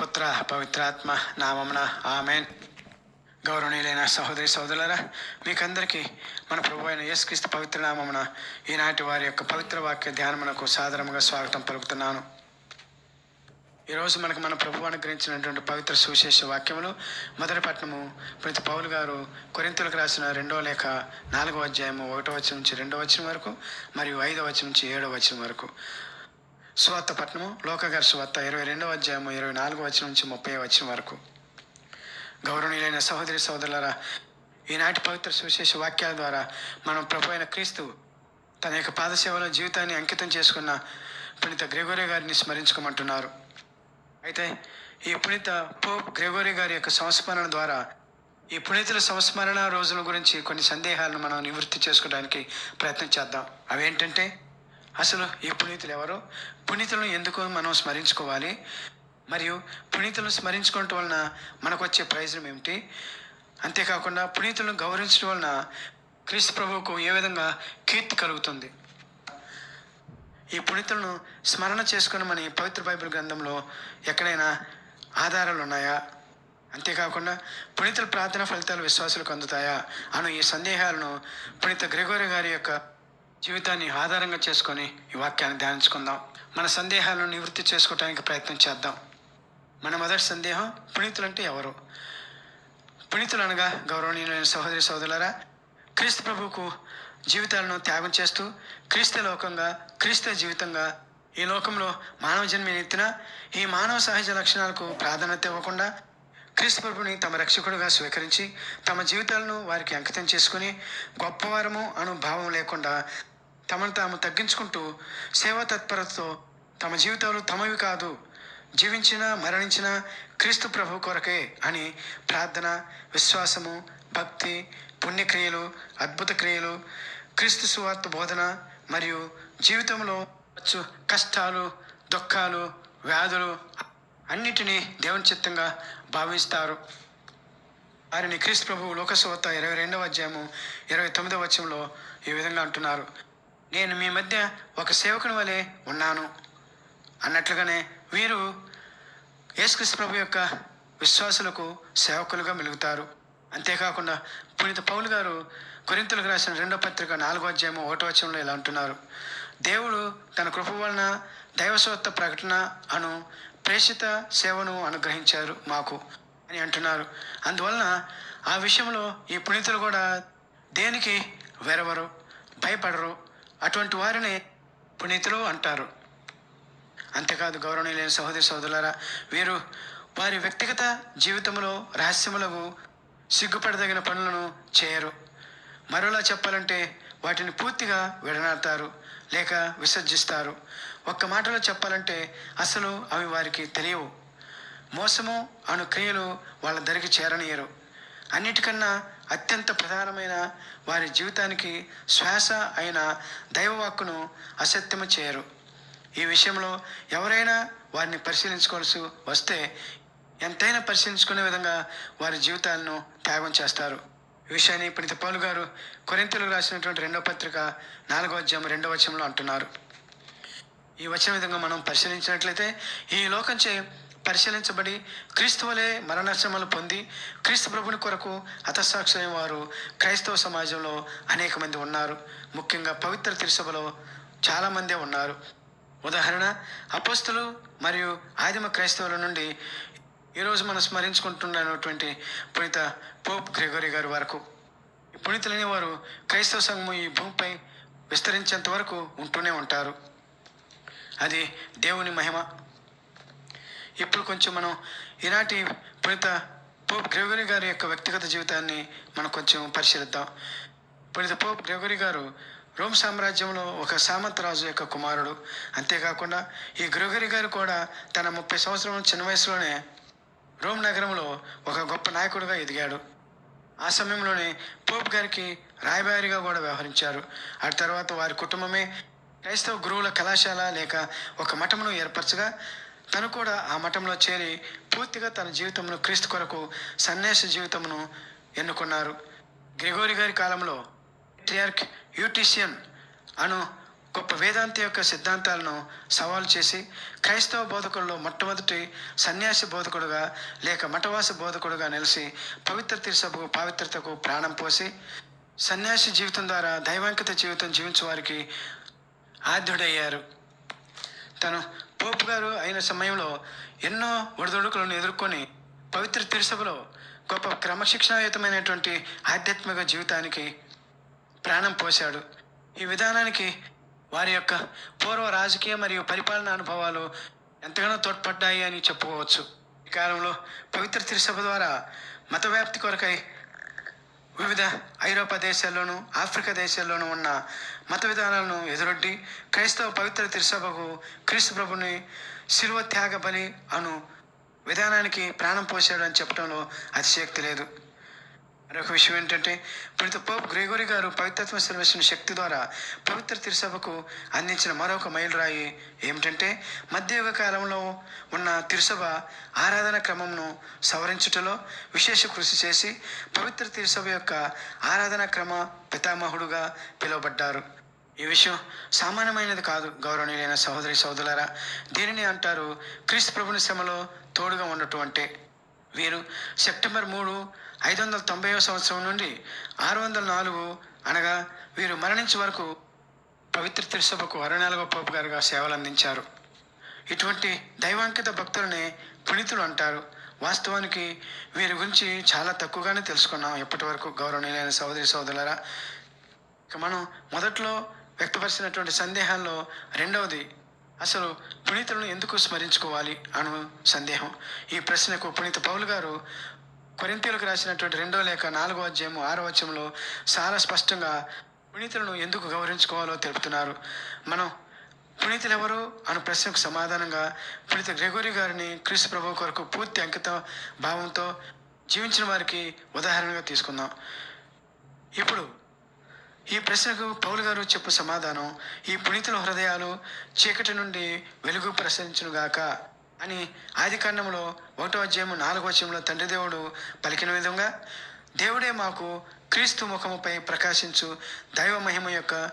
పుత్ర పవిత్రాత్మ నామమున ఆమెన్. గౌరవనీయులైన సహోదరి సహోదరులరా మీకందరికీ మన ప్రభు అయిన యేసుక్రీస్తు పవిత్ర నామమున ఈనాటి వారి యొక్క పవిత్ర వాక్య ధ్యానమునకు సాదరముగా స్వాగతం పలుకుతున్నాను. ఈరోజు మనకు మన ప్రభు అనుగ్రహించినటువంటి పవిత్ర సువిశేష వాక్యములు మొదటి పట్టణము ప్రతి పౌలు గారు కొరింతలకు రాసిన రెండో లేఖ నాలుగో అధ్యాయము ఒకటో వచ్చిన నుంచి రెండో వచ్చిన వరకు మరియు ఐదో వచ్చిన నుంచి ఏడో వచ్చిన వరకు. సువార్త పట్టణము లోకగారి సువార్త ఇరవై రెండవ అధ్యాయము ఇరవై నాలుగు వచ్చిన నుంచి ముప్పై వచ్చిన వరకు. గౌరవనీయులైన సహోదరి సహోదరులారా ఈనాటి పవిత్ర సువిశేష వాక్యాల ద్వారా మనం ప్రభు అయిన క్రీస్తు తన యొక్క పాదసేవలో జీవితాన్ని అంకితం చేసుకున్న పునీత గ్రెగోరి గారిని స్మరించుకోమంటున్నారు. అయితే ఈ పునీత పోప్ గ్రెగోరి గారి యొక్క సంస్మరణ ద్వారా ఈ పునీతుల సంస్మరణ రోజుల గురించి కొన్ని సందేహాలను మనం నివృత్తి చేసుకోవడానికి ప్రయత్నం చేద్దాం. అవేంటంటే అసలు ఈ పునీతులు ఎవరు? పునీతులను ఎందుకు మనం స్మరించుకోవాలి? మరియు పునీతులను స్మరించుకోవటం వలన మనకు వచ్చే ప్రయోజనం ఏమిటి? అంతేకాకుండా పునీతులను గౌరవించడం వలన క్రీస్తు ప్రభువుకు ఏ విధంగా కీర్తి కలుగుతుంది? ఈ పునీతులను స్మరణ చేసుకుని మన ఈ పవిత్ర బైబిల్ గ్రంథంలో ఎక్కడైనా ఆధారాలు ఉన్నాయా? అంతేకాకుండా పునీతుల ప్రార్థన ఫలితాలు విశ్వాసులకు అందుతాయా? అను ఈ సందేహాలను పునీత గ్రెగోరి గారి యొక్క జీవితాన్ని ఆధారంగా చేసుకొని ఈ వాక్యాన్ని ధ్యానించుకుందాం. మన సందేహాలను నివృత్తి చేసుకోవడానికి ప్రయత్నం చేద్దాం. మన మొదటి సందేహం పునీతులు అంటే ఎవరు? పునీతులు అనగా గౌరవనీయులైన సహోదరి సహోదరులారా క్రీస్తు ప్రభువుకు జీవితాలను త్యాగం చేస్తూ క్రీస్తు లోకంగా క్రీస్తు జీవితంగా ఈ లోకంలో మానవ జన్మ ఎత్తిన ఈ మానవ సహజ లక్షణాలకు ప్రాధాన్యత ఇవ్వకుండా క్రీస్తు ప్రభుని తమ రక్షకుడుగా స్వీకరించి తమ జీవితాలను వారికి అంకితం చేసుకుని గొప్పవారము అను భావం లేకుండా తమను తాము తగ్గించుకుంటూ సేవా తత్పరతతో తమ జీవితాలు తమవి కాదు జీవించిన మరణించిన క్రీస్తు ప్రభు కొరకే అని ప్రార్థన విశ్వాసము భక్తి పుణ్యక్రియలు అద్భుత క్రియలు క్రీస్తు సువార్త బోధన మరియు జీవితంలో వచ్చు కష్టాలు దుఃఖాలు వ్యాధులు అన్నిటినీ దేవుని చిత్తంగా భావిస్తారు. వారిని క్రీస్తు ప్రభు లోకసువార్త ఇరవై రెండవ అధ్యాయము ఇరవై తొమ్మిదవ వచనంలో ఈ విధంగా అంటున్నారు. నేను మీ మధ్య ఒక సేవకుని వలె ఉన్నాను. అన్నట్లుగానే వీరు యేసుక్రీస్తు ప్రభు యొక్క విశ్వాసులకు సేవకులుగా మెలుగుతారు. అంతేకాకుండా పునీత పౌలు గారు కొరింతలకు రాసిన రెండో పత్రిక నాలుగో అధ్యాయము ఒకటో వచనంలో ఇలా అంటున్నారు. దేవుడు తన కృప వలన దైవసోత్త ప్రకటన అను ప్రేషిత సేవను అనుగ్రహించారు మాకు అని అంటున్నారు. అందువలన ఆ విషయంలో ఈ పునీతులు కూడా దేనికి వెరవరు భయపడరు అటువంటి వారిని పునీతులు అంటారు. అంతేకాదు గౌరవనీయులైన సహోదరి సహోదరులారా వీరు వారి వ్యక్తిగత జీవితంలో రహస్యములకు సిగ్గుపడదగిన పనులను చేయరు. మరోలా చెప్పాలంటే వాటిని పూర్తిగా విడనాడతారు లేక విసర్జిస్తారు. ఒక్క మాటలో చెప్పాలంటే అసలు అవి వారికి తెలియవు. మోసము అను క్రియలు వాళ్ళ దరికి చేరనీయరు. అన్నిటికన్నా అత్యంత ప్రధానమైన వారి జీవితానికి శ్వాస అయిన దైవవాక్కును అసత్యము చేయరు. ఈ విషయంలో ఎవరైనా వారిని పరిశీలించుకోవాల్సి వస్తే ఎంతైనా పరిశీలించుకునే విధంగా వారి జీవితాలను త్యాగం చేస్తారు. ఈ విషయాన్ని పండిత పౌలు గారు కొరింతలు రాసినటువంటి రెండో పత్రిక నాలుగో అధ్యాయం రెండో వచనంలో అంటున్నారు. ఈ వచ్చిన విధంగా మనం పరిశీలించినట్లయితే ఈ లోకంచే పరిశీలించబడి క్రీస్తు వలె మరణశ్రమలు పొంది క్రీస్తు ప్రభుని కొరకు హతసాక్షులైన వారు క్రైస్తవ సమాజంలో అనేక మంది ఉన్నారు. ముఖ్యంగా పవిత్ర తిరుసభలో చాలామందే ఉన్నారు. ఉదాహరణ అపోస్తులు మరియు ఆదిమ క్రైస్తవుల నుండి ఈరోజు మనం స్మరించుకుంటున్నటువంటి పునీత పోప్ గ్రెగోరీ గారి వరకు. ఈ పునీతులనే వారు క్రైస్తవ సంఘము ఈ భూమిపై విస్తరించేంత వరకు ఉంటూనే ఉంటారు. అది దేవుని మహిమ. ఇప్పుడు కొంచెం మనం ఈనాటి పునీత పోప్ గ్రెగరీ గారి యొక్క వ్యక్తిగత జీవితాన్ని మనం కొంచెం పరిశీలిద్దాం. పునీత పోప్ గ్రెగరీ గారు రోమ్ సామ్రాజ్యంలో ఒక సామంతరాజు యొక్క కుమారుడు. అంతేకాకుండా ఈ గ్రెగరీ గారు కూడా తన ముప్పై సంవత్సరం చిన్న వయసులోనే రోమ్ నగరంలో ఒక గొప్ప నాయకుడిగా ఎదిగాడు. ఆ సమయంలోనే పోప్ గారికి రాయబారిగా కూడా వ్యవహరించారు. ఆ తర్వాత వారి కుటుంబమే క్రైస్తవ గురువుల కళాశాల లేక ఒక మఠమును ఏర్పరచగా తను కూడా ఆ మఠంలో చేరి పూర్తిగా తన జీవితమును క్రీస్తు కొరకు సన్యాస జీవితమును ఎన్నుకున్నారు. గ్రిగోరి గారి కాలంలో ట్రియార్క్ యూటిషియన్ అను గొప్ప వేదాంతి యొక్క సిద్ధాంతాలను సవాలు చేసి క్రైస్తవ బోధకుల్లో మొట్టమొదటి సన్యాసి బోధకుడుగా లేక మఠవాస బోధకుడుగా నిలిచి పవిత్ర తిరుసభకు పావిత్రతకు ప్రాణం పోసి సన్యాసి జీవితం ద్వారా దైవాంకిత జీవితం జీవించే వారికి ఆద్యుడయ్యారు. తను పోపు గారు అయిన సమయంలో ఎన్నో ఒడిదొడుకులను ఎదుర్కొని పవిత్ర తిరుసభలో గొప్ప క్రమశిక్షణాయుతమైనటువంటి ఆధ్యాత్మిక జీవితానికి ప్రాణం పోశాడు. ఈ విధానానికి వారి యొక్క పూర్వ రాజకీయ మరియు పరిపాలన అనుభవాలు ఎంతగానో తోడ్పడ్డాయి అని చెప్పుకోవచ్చు. ఈ కాలంలో పవిత్ర తిరుసభ ద్వారా మత వ్యాప్తి కొరకై వివిధ ఐరోపా దేశాల్లోనూ ఆఫ్రికా దేశాల్లోనూ ఉన్న మత విధానాలను ఎదురొడ్డి క్రైస్తవ పవిత్ర తిరుసభకు క్రీస్తు ప్రభుని శిలువ త్యాగ బలి అను విధానానికి ప్రాణం పోసాడు అని చెప్పడంలో అతిశక్తి లేదు. మరొక విషయం ఏంటంటే ప్రతి పోప్ గ్రేగోరి గారు పవిత్రత్వ సర్వేశ్వరుని శక్తి ద్వారా పవిత్ర తిరుసభకు అందించిన మరొక మైలురాయి ఏమిటంటే మధ్యయుగ కాలంలో ఉన్న తిరుసభ ఆరాధన క్రమంను సవరించుటలో విశేష కృషి చేసి పవిత్ర తిరుసభ యొక్క ఆరాధన క్రమ పితామహుడుగా పిలువబడ్డారు. ఈ విషయం సామాన్యమైనది కాదు గౌరవనీయులైన సహోదరి సహోదరులారా. దీనిని అంటారు క్రీస్తు ప్రభుని శ్రమలో తోడుగా ఉండటం అంటే వీరు సెప్టెంబర్ మూడు ఐదు వందల తొంభై సంవత్సరం నుండి ఆరు వందల నాలుగు అనగా వీరు మరణించే వరకు పవిత్ర తిరుసభకు అరుణాలుగో పోపు గారుగా సేవలు అందించారు ఇటువంటి దైవాంకిత భక్తులనే పునీతులు అంటారు. వాస్తవానికి వీరి గురించి చాలా తక్కువగానే తెలుసుకున్నాం. ఇప్పటి వరకు గౌరవనీయులైన సహోదరి సోదరులరా ఇక మనం మొదట్లో వ్యక్తపరిచినటువంటి సందేహాల్లో రెండవది అసలు పునీతులను ఎందుకు స్మరించుకోవాలి అను సందేహం. ఈ ప్రశ్నకు పునీత పౌలు గారు కొరింతీలకు రాసినటువంటి రెండో లేఖ నాలుగో అధ్యాయము ఆరో అధ్యాయంలో చాలా స్పష్టంగా పునీతులను ఎందుకు గౌరవించుకోవాలో తెలుపుతున్నారు. మనం పునీతులు ఎవరు అను ప్రశ్నకు సమాధానంగా పునీత గ్రెగోరి గారిని క్రీస్తు ప్రభు కొరకు పూర్తి అంకిత భావంతో జీవించిన వారికి ఉదాహరణగా తీసుకుందాం. ఇప్పుడు ఈ ప్రశ్నకు పౌలు గారు చెప్పు సమాధానం ఈ పునీతుల హృదయాలు చీకటి నుండి వెలుగు ప్రసరించునుగాక. అని ఆది కాండంలో ఒకటో అధ్యాయము నాలుగో అధ్యాయంలో తండ్రి దేవుడు పలికిన విధంగా దేవుడే మాకు క్రీస్తు ముఖముపై ప్రకాశించు దైవ మహిమ యొక్క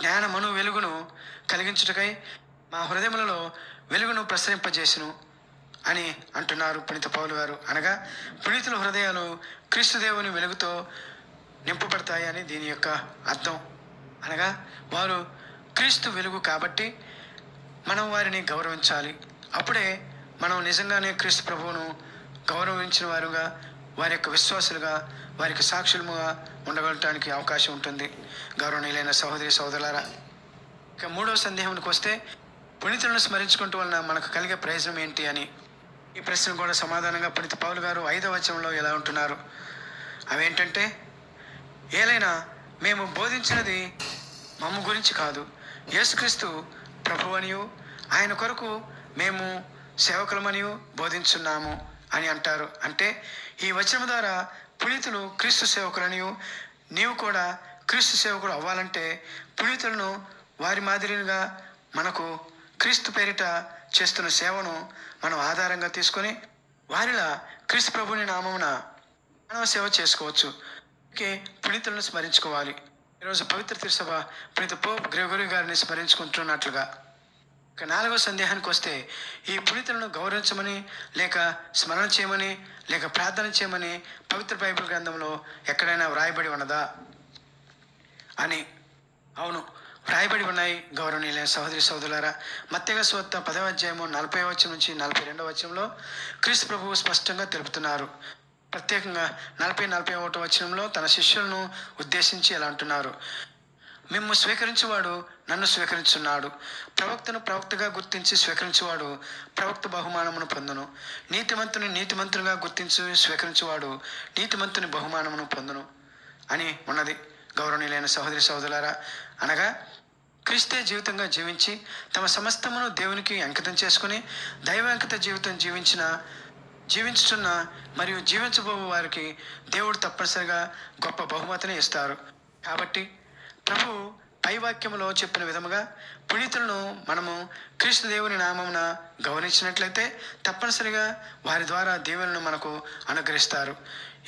జ్ఞానమను వెలుగును కలిగించుటకై మా హృదయములలో వెలుగును ప్రసరింపజేసును అని అంటున్నారు పునీత పౌలు గారు. అనగా పునీతుల హృదయాలు క్రీస్తు దేవుని వెలుగుతో నింపబడతాయని దీని యొక్క అర్థం. అనగా వారు క్రీస్తు వెలుగు కాబట్టి మనం వారిని గౌరవించాలి. అప్పుడే మనం నిజంగానే క్రీస్తు ప్రభువును గౌరవించిన వారుగా వారి యొక్క విశ్వాసులుగా వారికి సాక్షులుగా ఉండగలటానికి అవకాశం ఉంటుంది. గౌరవనీయులైన సహోదరి సహోదరులారా ఇక మూడో సందేహానికి వస్తే పుణితులను స్మరించుకుంటూ వలన మనకు కలిగే ప్రయోజనం ఏంటి అని ఈ ప్రశ్న కూడా సమాధానంగా పుణిత పౌలు గారు ఐదవ వచనంలో ఎలా ఉంటున్నారు? అవేంటంటే ఏలైనా మేము బోధించినది మమ్మ గురించి కాదు. యేసుక్రీస్తు ప్రభువనియు ఆయన కొరకు మేము సేవకులమనియు బోధించున్నాము అని అంటారు. అంటే ఈ వచనం ద్వారా పునీతులు క్రీస్తు సేవకులని నీవు కూడా క్రీస్తు సేవకుడు అవ్వాలంటే పునీతులను వారి మాదిరిగా మనకు క్రీస్తు పేరిట చేస్తున్న సేవను మనం ఆధారంగా తీసుకొని వారిలా క్రీస్తు ప్రభుని నామమున మానవ సేవ చేసుకోవచ్చు. అందుకే పునీతులను స్మరించుకోవాలి. ఈరోజు పవిత్ర తిరుసభ పునీత పోప్ గ్రెగోరి గారిని స్మరించుకుంటున్నట్లుగా ఇక నాలుగో సందేహానికి వస్తే ఈ పునీతులను గౌరవించమని లేక స్మరణ చేయమని లేక ప్రార్థన చేయమని పవిత్ర బైబిల్ గ్రంథంలో ఎక్కడైనా వ్రాయబడి ఉన్నదా? అని. అవును వ్రాయబడి ఉన్నాయి గౌరవనీయులైన సహోదరి సోదరులారా మత్యగ స్వత్త పదవ అధ్యాయము నలభై వచ్చం నుంచి నలభై రెండవ వచనంలో క్రీస్తు ప్రభువు స్పష్టంగా తెలుపుతున్నారు. ప్రత్యేకంగా నలభై నలభై ఒకటో వచనంలో తన శిష్యులను ఉద్దేశించి ఎలా అంటున్నారు. మిమ్ము స్వీకరించువాడు నన్ను స్వీకరించున్నాడు. ప్రవక్తను ప్రవక్తగా గుర్తించి స్వీకరించువాడు ప్రవక్త బహుమానమును పొందును. నీతిమంతుని నీతిమంతునిగా గుర్తించి స్వీకరించువాడు నీతిమంతుని బహుమానమును పొందును అని ఉన్నది. గౌరవనీయులైన సహోదరి సహోదరులారా అనగా క్రీస్తే జీవితంగా జీవించి తమ సమస్తమును దేవునికి అంకితం చేసుకుని దైవాంకిత జీవితం జీవించిన జీవించుతున్న మరియు జీవించబో వారికి దేవుడు తప్పనిసరిగా గొప్ప బహుమతిని ఇస్తారు. కాబట్టి ప్రభు పైవాక్యంలో చెప్పిన విధముగా పునీతులను మనము క్రీస్తు దేవుని నామమున గౌరవించినట్లయితే తప్పనిసరిగా వారి ద్వారా దేవులను మనకు అనుగ్రహిస్తారు.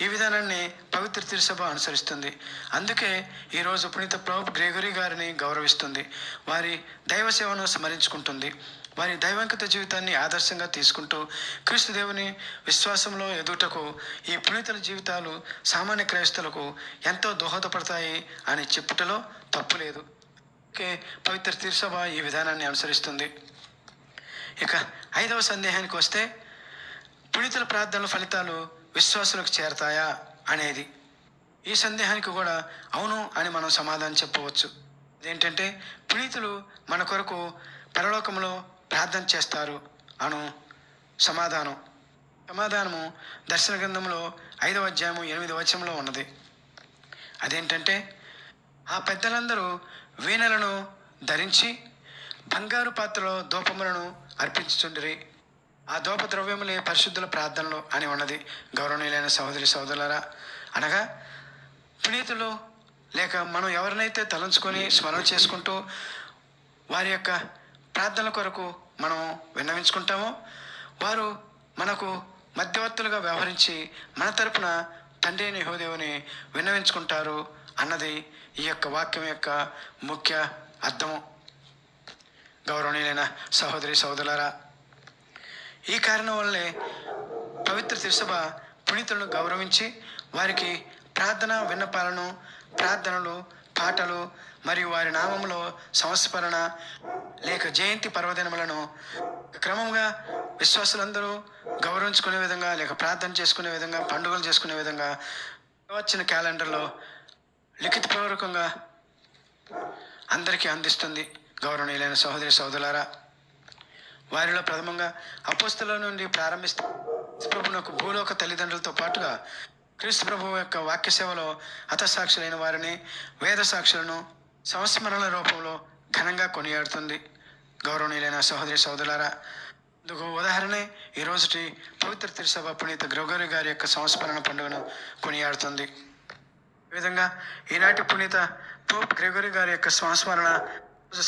ఈ విధానాన్ని పవిత్ర తిరుసభ అనుసరిస్తుంది. అందుకే ఈరోజు పునీత ప్రభు గ్రేగరీ గారిని గౌరవిస్తుంది. వారి దైవ సేవను స్మరించుకుంటుంది. వారి దైవంకిత జీవితాన్ని ఆదర్శంగా తీసుకుంటూ క్రీస్తుదేవుని విశ్వాసంలో ఎదుటకు ఈ పునీతుల జీవితాలు సామాన్య క్రైస్తవులకు ఎంతో దోహదపడతాయి అని చెప్పుటలో తప్పు లేదు. పవిత్ర తీర్సభ ఈ విధానాన్ని అనుసరిస్తుంది. ఇక ఐదవ సందేహానికి వస్తే పునీతుల ప్రార్థనల ఫలితాలు విశ్వాసులకు చేరతాయా అనేది. ఈ సందేహానికి కూడా అవును అని మనం సమాధానం చెప్పవచ్చు. ఏంటంటే పునీతులు మన కొరకు పరలోకంలో ప్రార్థన చేస్తారు. అను సమాధానం. సమాధానము దర్శన గ్రంథంలో ఐదవ అధ్యాయము ఎనిమిది వచనంలో ఉన్నది. అదేంటంటే ఆ పెద్దలందరూ వీణలను ధరించి బంగారు పాత్రలో దూపములను అర్పించుచుండిరి. ఆ దోప ద్రవ్యములే పరిశుద్ధుల ప్రార్థనలు అని ఉన్నది. గౌరవనీయులైన సహోదరి సహోదరులరా అనగా పునీతులు లేక మనం ఎవరినైతే తలంచుకొని స్మరణ చేసుకుంటూ వారి యొక్క ప్రార్థనల కొరకు మనం విన్నవించుకుంటామో. వారు మనకు మధ్యవర్తులుగా వ్యవహరించి మన తరపున తండ్రి అయిన యహోదేవుని విన్నవించుకుంటారు అన్నది ఈ యొక్క వాక్యం యొక్క ముఖ్య అర్థము. గౌరవనీయులైన సహోదరి సహోదరులారా ఈ కారణం వల్లే పవిత్ర తిరుసభ పునీతులను గౌరవించి వారికి ప్రార్థన విన్నపాలను ప్రార్థనలు పాటలు మరియు వారి నామంలో సంస్మరణ లేక జయంతి పర్వదినములను క్రమంగా విశ్వాసులందరూ గౌరవించుకునే విధంగా లేక ప్రార్థన చేసుకునే విధంగా పండుగలు చేసుకునే విధంగా వచ్చిన క్యాలెండర్లో లిఖితపూర్వకంగా అందరికీ అందిస్తుంది గౌరవనీయులైన సహోదరి సహోదరులారా. వారిలో ప్రథమంగా అపోస్తుల నుండి ప్రారంభిస్తే ప్రభునకు భూలోక తల్లిదండ్రులతో పాటుగా క్రీస్తు ప్రభు యొక్క వాక్య సేవలో హతసాక్షులైన వారిని వేద సాక్షులను సంస్మరణల రూపంలో ఘనంగా కొనియాడుతుంది. గౌరవనీయులైన సహోదరి సోదరులారా ఇందుకు ఉదాహరణే ఈ రోజుటి పవిత్ర తిరుసభ పునీత గ్రగోరి గారి యొక్క సంస్మరణ పండుగను కొనియాడుతుంది. ఈ విధంగా ఈనాటి పునీత పోప్ గ్రెగరీ గారి యొక్క సంస్మరణ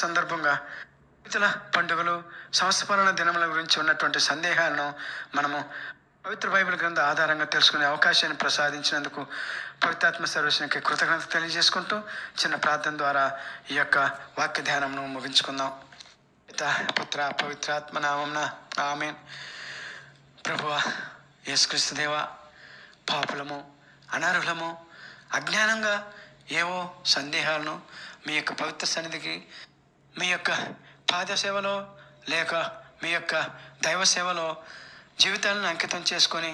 సందర్భంగా పండుగలు సంస్మరణ దినముల గురించి ఉన్నటువంటి సందేహాలను మనము పవిత్ర బైబిల్ గ్రంథ ఆధారంగా తెలుసుకునే అవకాశాన్ని ప్రసాదించినందుకు పవిత్రాత్మ సర్వేశ్వరికి కృతజ్ఞత తెలియజేసుకుంటూ చిన్న ప్రార్థన ద్వారా ఈ యొక్క వాక్య ధ్యానంను ముగించుకుందాం. పిత పుత్ర పవిత్రాత్మ నామంన ఆమెన్. ప్రభువ యేసుక్రీస్తుదేవ పాపులము అనర్హులము అజ్ఞానంగా ఏవో సందేహాలను మీ యొక్క పవిత్ర సన్నిధికి మీ యొక్క పాద సేవలో లేక మీ యొక్క దైవ సేవలో జీవితాలను అంకితం చేసుకొని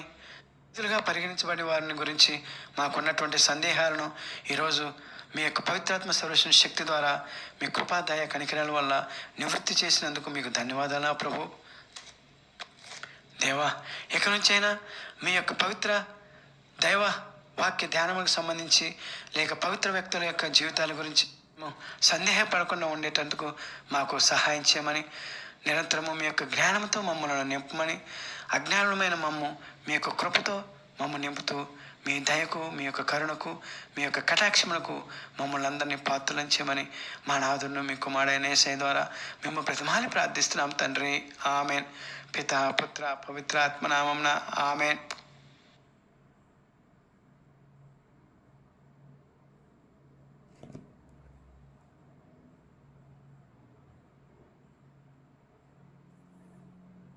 ఇదిగా పరిగణించబడిన వారిని గురించి మాకున్నటువంటి సందేహాలను ఈరోజు మీ యొక్క పవిత్రాత్మ సర్వేశ్వర శక్తి ద్వారా మీ కృపాదాయ కనికరాల వల్ల నివృత్తి చేసినందుకు మీకు ధన్యవాదాలు ప్రభు. దేవా ఇక నుంచైనా మీ యొక్క పవిత్ర దైవ వాక్య ధ్యానములకు సంబంధించి లేక పవిత్ర వ్యక్తుల యొక్క జీవితాల గురించి సందేహపడకుండా ఉండేటందుకు మాకు సహాయం చేయమని నిరంతరము మీ యొక్క జ్ఞానంతో మమ్మల్ని నింపమని అజ్ఞానులమైన మమ్ము మీ యొక్క కృపతో మమ్మ నింపుతూ మీ దయకు మీ యొక్క కరుణకు మీ యొక్క కటాక్షములకు మమ్మల్ని అందరినీ పాత్రలను మా నాదును మీ కుమారుడైన ఏసై ద్వారా మేము ప్రతిమాని ప్రార్థిస్తున్నాం తండ్రి. ఆమెన్. పిత పుత్ర పవిత్ర ఆత్మనామంన ఆమెన్.